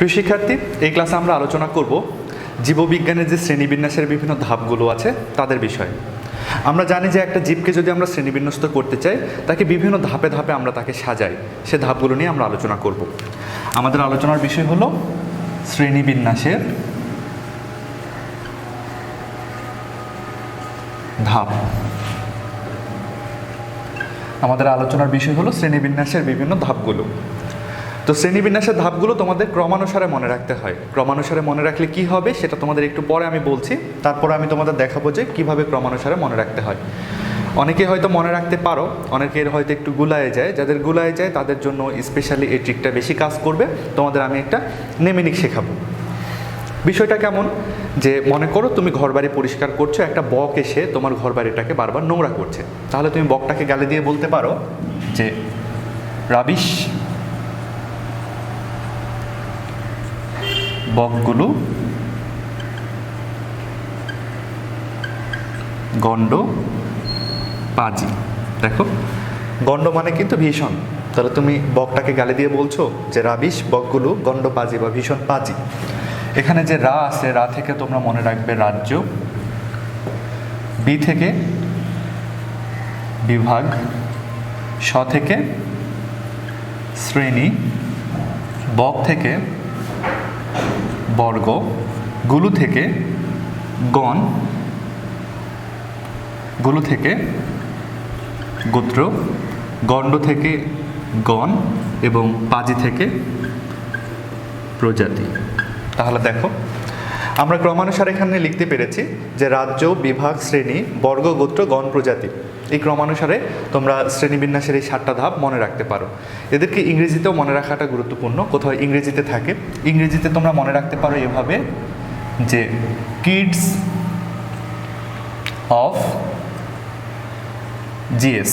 প্রিয় শিক্ষার্থী, এই ক্লাসে আমরা আলোচনা করব জীববিজ্ঞানের যে শ্রেণীবিন্যাসের বিভিন্ন ধাপগুলো আছে তাদের বিষয়ে। আমরা জানি যে একটা জীবকে যদি আমরা শ্রেণীবিন্যস্ত করতে চাই, তাকে বিভিন্ন ধাপে ধাপে আমরা তাকে সাজাই। সে ধাপগুলো নিয়ে আমরা আলোচনা করব। আমাদের আলোচনার বিষয় হলো শ্রেণীবিন্যাসের ধাপ। আমাদের আলোচনার বিষয় হলো শ্রেণীবিন্যাসের বিভিন্ন ধাপগুলো। তো শ্রেণীবিন্যাসের ধাপগুলো তোমাদের ক্রমানুসারে মনে রাখতে হয়। ক্রমানুসারে মনে রাখলে কি হবে সেটা তোমাদের একটু পরে আমি বলছি। তারপরে আমি তোমাদের দেখাবো যে কীভাবে ক্রমানুসারে মনে রাখতে হয়। অনেকে হয়তো মনে রাখতে পারো, অনেকের হয়তো একটু গুলায় যায়। যাদের গুলায় যায়, তাদের জন্য স্পেশালি এই ট্রিকটা বেশি কাজ করবে। তোমাদের আমি একটা নেমিনিক শেখাবো। বিষয়টা কেমন? যে মনে করো তুমি ঘরবাড়ি পরিষ্কার করছ, একটা বক এসে তোমার ঘরবাড়িটাকে বারবার নোংরা করছে। তাহলে তুমি বকটাকে গালি দিয়ে বলতে পারো যে, রাবিশ বকগুলো গণ্ড পাজি। দেখো গণ্ড মানে কিন্তু ভীষণ। তাহলে তুমি বকটাকে গালি দিয়ে বলছো যে রাবিশ, বকগুলো গণ্ড পাজি বা ভীষণ পাজি। এখানে যে রা আছে, রা থেকে তোমরা মনে রাখবে রাজ্য। বি থেকে বিভাগ। স থেকে শ্রেণি। বক থেকে বর্গ গুলু থেকে গণ গুলু থেকে গোত্র, গণ্ড থেকে গণ এবং পাজি থেকে প্রজাতি। তাহলে দেখো আমরা ক্রমানুসারে এখানে লিখতে পেরেছি যে রাজ্য, বিভাগ, শ্রেণি, বর্গ, গোত্র, গণ, প্রজাতি। এই ক্রমানুসারে তোমরা শ্রেণীবিন্যাসের এই সাতটা ধাপ মনে রাখতে পারো। এদেরকে ইংরেজিতেও মনে রাখাটা গুরুত্বপূর্ণ। কোথাও ইংরেজিতে থাকে। ইংরেজিতে তোমরা মনে রাখতে পারো এভাবে যে kids of G S.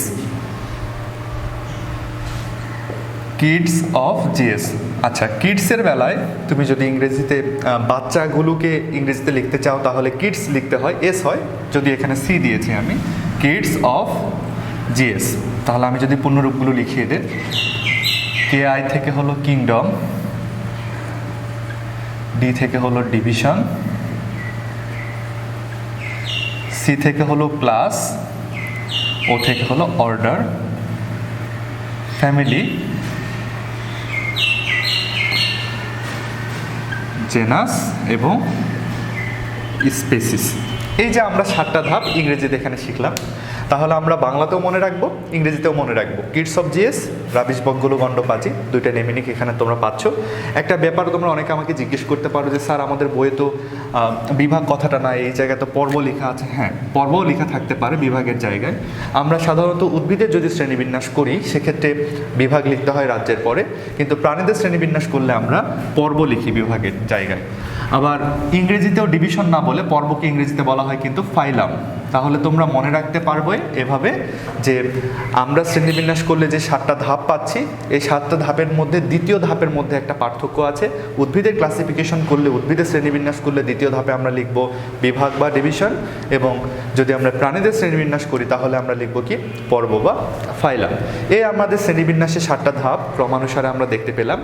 Kids of G S আচ্ছা কিডসের বেলায় তুমি যদি ইংরেজিতে বাচ্চাগুলোকে ইংরেজিতে লিখতে চাও, তাহলে কিডস লিখতে হয় এস হয়, যদি এখানে সি দিয়েছি আমি কিডস অফ জিএস তাহলে আমি যদি পূর্ণরূপগুলো লিখিয়ে দিই কে আই থেকে হলো কিংডম ডি থেকে হলো ডিভিশন সি থেকে হলো প্লাস ও থেকে হলো অর্ডার ফ্যামিলি জেনাস এবং স্পেসিস। এই যে আমরা সাতটা ধাপ ইংরেজিতে এখানে শিখলাম তাহলে আমরা বাংলাতেও মনে রাখব, ইংরেজিতেও মনে রাখব। Kids of G S rubbish বকগুলো গণ্ডপাজি দুইটা নেমিনিক এখানে তোমরা পাচ্ছ। একটা ব্যাপার তোমরা অনেকে আমাকে জিজ্ঞেস করতে পারো যে, স্যার, আমাদের বইয়ে তো বিভাগ কথাটা না এই জায়গায় তো পর্ব লেখা আছে। হ্যাঁ পর্বও লেখা থাকতে পারে বিভাগের জায়গায়। আমরা সাধারণত উদ্ভিদের যদি শ্রেণীবিন্যাস করি, সেক্ষেত্রে বিভাগ লিখতে হয় রাজ্যের পরে। কিন্তু প্রাণীদের শ্রেণীবিন্যাস করলে আমরা পর্ব লিখি বিভাগের জায়গায়। আবার ইংরেজিতেও ডিভিশন না বলে পর্বকে ইংরেজিতে বলা হয় কিন্তু ফাইলাম তাহলে তোমরা মনে রাখতে পারবে এভাবে যে আমরা শ্রেণীবিন্যাস করলে যে সাতটা ধাপ পাচ্ছি, এই সাতটা ধাপের মধ্যে দ্বিতীয় ধাপের মধ্যে একটা পার্থক্য আছে। উদ্ভিদের ক্লাসিফিকেশন করলে, উদ্ভিদের শ্রেণীবিন্যাস করলে দ্বিতীয় ধাপে আমরা লিখব বিভাগ বা ডিভিশন এবং যদি আমরা প্রাণীদের শ্রেণীবিন্যাস করি, তাহলে আমরা লিখব কি? পর্ব বা ফাইলাম এই আমাদের শ্রেণীবিন্যাসের সাতটা ধাপ, ক্রমানুসারে আমরা দেখতে পেলাম।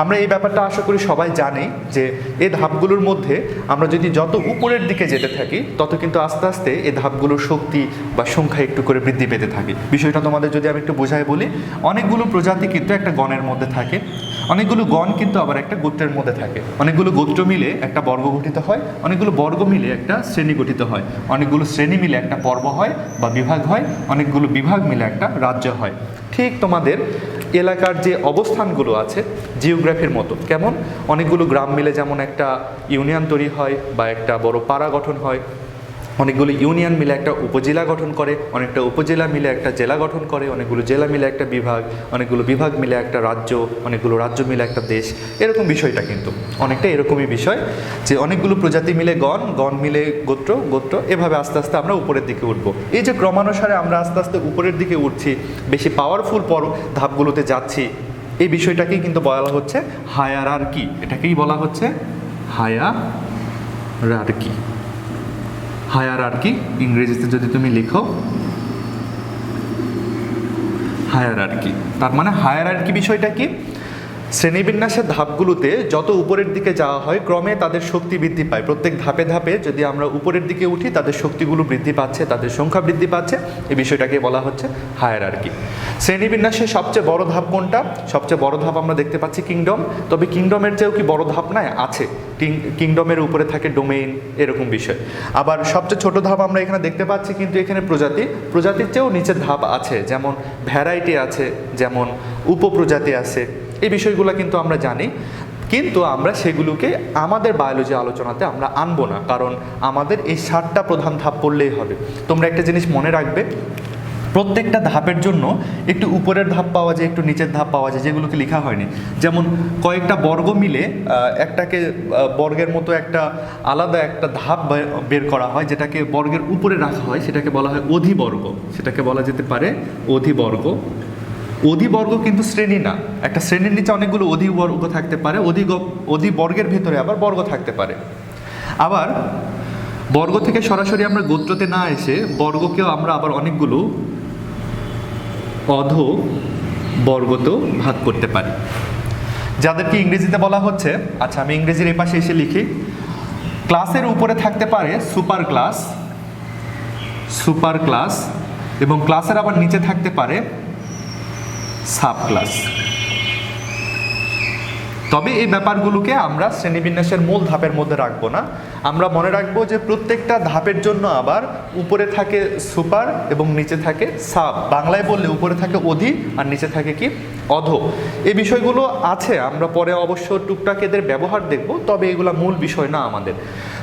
আমরা এই ব্যাপারটা আশা করি সবাই জানি যে এই ধাপগুলোর মধ্যে আমরা যদি যত উপরের দিকে যেতে থাকি, তত কিন্তু আস্তে আস্তে এই ধাপগুলোর শক্তি বা সংখ্যা একটু করে বৃদ্ধি পেতে থাকে। বিষয়টা তোমাদের যদি আমি একটু বোঝাই বলি, অনেকগুলো প্রজাতি কিন্তু একটা গণের মধ্যে থাকে, অনেকগুলো গণ কিন্তু আবার একটা গোত্রের মধ্যে থাকে। অনেকগুলো গোত্র মিলে একটা বর্গ গঠিত হয়, অনেকগুলো বর্গ মিলে একটা শ্রেণি গঠিত হয়। অনেকগুলো শ্রেণি মিলে একটা পর্ব হয় বা বিভাগ হয়, অনেকগুলো বিভাগ মিলে একটা রাজ্য হয়। ঠিক তোমাদের এলাকার যে অবস্থানগুলো আছে, জিওগ্রাফির মতো। কেমন? অনেকগুলো গ্রাম মিলে যেমন একটা ইউনিয়ন তৈরি হয় বা একটা বড় পাড়া গঠন হয় অনেকগুলো ইউনিয়ন মিলে একটা উপজেলা গঠন করে, অনেকটা উপজেলা মিলে একটা জেলা গঠন করে, অনেকগুলো জেলা মিলে একটা বিভাগ, অনেকগুলো বিভাগ মিলে একটা রাজ্য, অনেকগুলো রাজ্য মিলে একটা দেশ। এরকম বিষয়টা কিন্তু, অনেকটা এরকমই বিষয় যে অনেকগুলো প্রজাতি মিলে গণ গণ মিলে গোত্র গোত্র, এভাবে আস্তে আস্তে আমরা উপরের দিকে উঠবো। এই যে ক্রমানুসারে আমরা আস্তে আস্তে উপরের দিকে উঠছি, বেশি পাওয়ারফুল পর ধাপগুলোতে যাচ্ছি, এই বিষয়টাকেই কিন্তু বলা হচ্ছে হায়ার আর কি এটাকেই বলা হচ্ছে হায়া আর কি হায়ার আর কি, ইংরেজিতে যদি তুমি লিখো। হায়ার আর কি। তার মানে হায়ার আর কি বিষয়টা কি? শ্রেণীবিন্যাসের ধাপগুলোতে যত উপরের দিকে যাওয়া হয়, ক্রমে তাদের শক্তি বৃদ্ধি পায়। প্রত্যেক ধাপে ধাপে যদি আমরা উপরের দিকে উঠি, তাদের শক্তিগুলো বৃদ্ধি পাচ্ছে, তাদের সংখ্যা বৃদ্ধি পাচ্ছে। এই বিষয়টাকে বলা হচ্ছে হায়ার আর কি শ্রেণীবিন্যাসের সবচেয়ে বড় ধাপ কোনটা? সবচেয়ে বড় ধাপ আমরা দেখতে পাচ্ছি কিংডম। তবে কিংডমের চেয়েও কি বড় ধাপ নাই? আছে। কিংডমের উপরে থাকে ডোমেইন, এরকম বিষয়। আবার সবচেয়ে ছোট ধাপ আমরা এখানে দেখতে পাচ্ছি কিন্তু এখানে প্রজাতি। প্রজাতির চেয়েও নিচের ধাপ আছে। যেমন ভ্যারাইটি আছে, যেমন উপপ্রজাতি আছে। এই বিষয়গুলো কিন্তু আমরা জানি। কিন্তু আমরা সেগুলোকে আমাদের বায়োলজি আলোচনাতে আমরা আনব না, কারণ আমাদের এই সাতটা প্রধান ধাপ পড়লেই হবে। তোমরা একটা জিনিস মনে রাখবে, প্রত্যেকটা ধাপের জন্য একটু উপরের ধাপ পাওয়া যায়, একটু নিচের ধাপ পাওয়া যায়, যেগুলোকে লেখা হয়নি। যেমন কয়েকটা বর্গ মিলে একটাকে বর্গের মতো একটা আলাদা একটা ধাপ বের করা হয়, যেটাকে বর্গের উপরে রাখা হয়, সেটাকে বলা হয় অধিবর্গ। সেটাকে বলা যেতে পারে অধিবর্গ। অধিবর্গ কিন্তু শ্রেণি না। একটা শ্রেণির নিচে অনেকগুলো অধিবর্গ থাকতে পারে, অধিগ, অধিবর্গের ভেতরে আবার বর্গ থাকতে পারে। আবার বর্গ থেকে সরাসরি আমরা গোত্রতে না এসে বর্গকেও আমরা আবার অনেকগুলো অধ বর্গতেও ভাগ করতে পারি। যাদেরকে ইংরেজিতে বলা হচ্ছে আচ্ছা আমি ইংরেজির এই পাশে এসে লিখি, ক্লাসের উপরে থাকতে পারে সুপার ক্লাস সুপার ক্লাস, এবং ক্লাসের আবার নিচে থাকতে পারে সাব ক্লাস। তবে এই ব্যাপারগুলোকে আমরা শ্রেণীবিন্যাসের মূল ধাপের মধ্যে রাখব না। আমরা মনে রাখব যে প্রত্যেকটা ধাপের জন্য আবার উপরে থাকে সুপার এবং নিচে থাকে সাব। বাংলায় বললে উপরে থাকে অধি আর নিচে থাকে কি? অধ। এই বিষয়গুলো আছে, আমরা পরে অবশ্য টুকটাক এদের ব্যবহার দেখব, তবে এগুলো মূল বিষয় না আমাদের।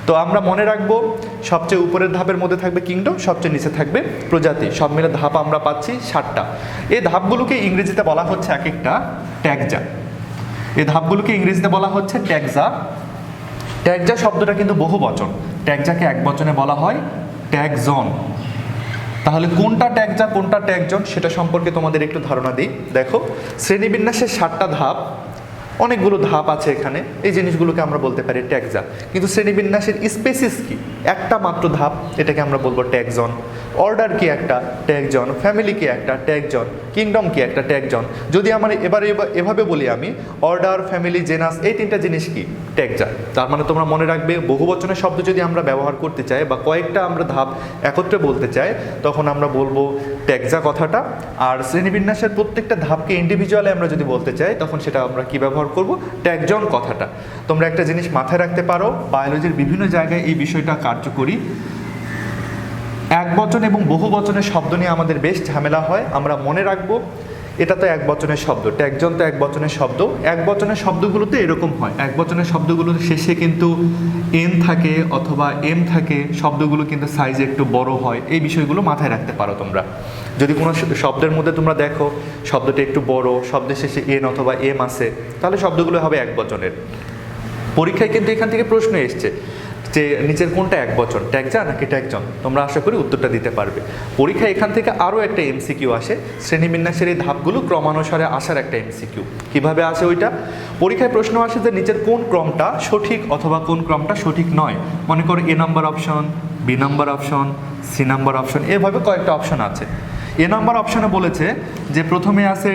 তো আমরা মনে রাখব, সবচেয়ে উপরের ধাপের মধ্যে থাকবে কিংডম, সবচেয়ে নিচে থাকবে প্রজাতি। সব মিলে ধাপ আমরা পাচ্ছি ষাটটা। এই ধাপগুলোকে ইংরেজিতে বলা হচ্ছে এক একটা ট্যাগজা। এই ধাপগুলোকে ইংরেজিতে বলা হচ্ছে ট্যাগজা। ট্যাগজা শব্দটা কিন্তু বহু বচন। ট্যাগজাকে এক বচনে বলা হয় ট্যাগজন। তাহলে কোনটা ট্যাগজা, কোনটা ট্যাগজন সেটা সম্পর্কে তোমাদের একটু ধারণা দিই। দেখো, শ্রেণীবিন্যাসের ষাটটা ধাপ, অনেকগুলো ধাপ আছে এখানে। এই জিনিসগুলোকে আমরা বলতে পারি ট্যাগজা। কিন্তু শ্রেণীবিন্যাসের স্পেসিস কি? একটা মাত্র ধাপ, এটাকে আমরা বলব ট্যাগজন। অর্ডার কি একটা? ট্যাগজন ফ্যামিলি কি একটা? ট্যাগজন কিংডম কি একটা? ট্যাগজন যদি আমার এবার এবা- এভাবে বলি আমি অর্ডার ফ্যামিলি জেনাস এই তিনটা জিনিস কি? ট্যাগজা তার মানে তোমরা মনে রাখবে, বহু বচনের শব্দ যদি আমরা ব্যবহার করতে চাই বা কয়েকটা আমরা ধাপ একত্রে বলতে চাই, তখন আমরা বলব ট্যাগজা কথাটা, আর শ্রেণীবিন্যাসের প্রত্যেকটা ধাপকে ইন্ডিভিজুয়ালি আমরা যদি বলতে চাই, তখন সেটা আমরা কি ব্যবহার করব? ট্যাগজন কথাটা। তোমরা একটা জিনিস মাথায় রাখতে পারো বায়োলজির বিভিন্ন জায়গায় এই বিষয়টা কার্যকরী। এক বচন এবং বহু বচনের শব্দ নিয়ে আমাদের বেশ ঝামেলা হয়। আমরা মনে রাখব, এটা তো এক বচনের শব্দ। ট্যাগজন তো এক বচনের শব্দ। এক বচনের শব্দগুলোতে এরকম হয়। এক বচনের শব্দগুলোর শেষে কিন্তু এন থাকে অথবা এম থাকে। শব্দগুলো কিন্তু সাইজ একটু বড় হয়। এই বিষয়গুলো মাথায় রাখতে পারো তোমরা। যদি কোনো শব্দের মধ্যে তোমরা দেখো, শব্দটা একটু বড়, শব্দের শেষে এন অথবা এম আছে, তাহলে শব্দগুলো হবে এক বচনের। পরীক্ষায় কিন্তু এখান থেকে প্রশ্ন এসছে যে নিচের কোনটা এক বচন ট্যাগজা নাকি ট্যাগজন তোমরা আশা করি উত্তরটা দিতে পারবে। পরীক্ষা এখান থেকে আরও একটা এমসিকিউ আসে। শ্রেণীবিন্যাসের এই ধাপগুলো ক্রমানুসারে আসার একটা এমসিকিউ কীভাবে আসে ওইটা? পরীক্ষায় প্রশ্ন আসে যে নিচের কোন ক্রমটা সঠিক অথবা কোন ক্রমটা সঠিক নয়। মনে করো A number option B number option C number option এভাবে কয়েকটা অপশন আছে। এ নাম্বার অপশনে বলেছে যে প্রথমে আছে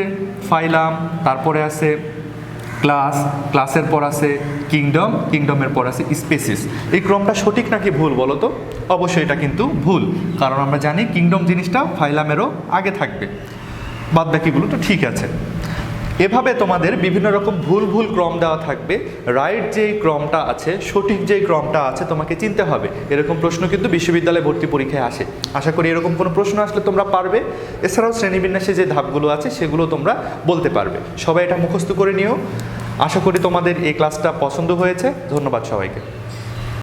ফাইলাম, তারপরে আছে ক্লাস, ক্লাসের পর আছে কিংডম, কিংডমের পর আছে স্পেসিস। এই ক্রমটা সঠিক নাকি ভুল বলো তো? অবশ্যই এটা কিন্তু ভুল, কারণ আমরা জানি কিংডম জিনিসটা ফাইলামেরও আগে থাকবে। বাদ বাকিগুলো তো ঠিক আছে। এভাবে তোমাদের বিভিন্ন রকম ভুল ভুল ক্রম দেওয়া থাকবে। রাইট যেই ক্রমটা আছে, সঠিক যেই ক্রমটা আছে, তোমাকে চিনতে হবে। এরকম প্রশ্ন কিন্তু বিশ্ববিদ্যালয়ে ভর্তি পরীক্ষায় আসে। আশা করি এরকম কোনো প্রশ্ন আসলে তোমরা পারবে। এছাড়াও শ্রেণীবিন্যাসে যে ধাপগুলো আছে, সেগুলো তোমরা বলতে পারবে। সবাই এটা মুখস্থ করে নিও। আশা করি তোমাদের এই ক্লাসটা পছন্দ হয়েছে। ধন্যবাদ সবাইকে।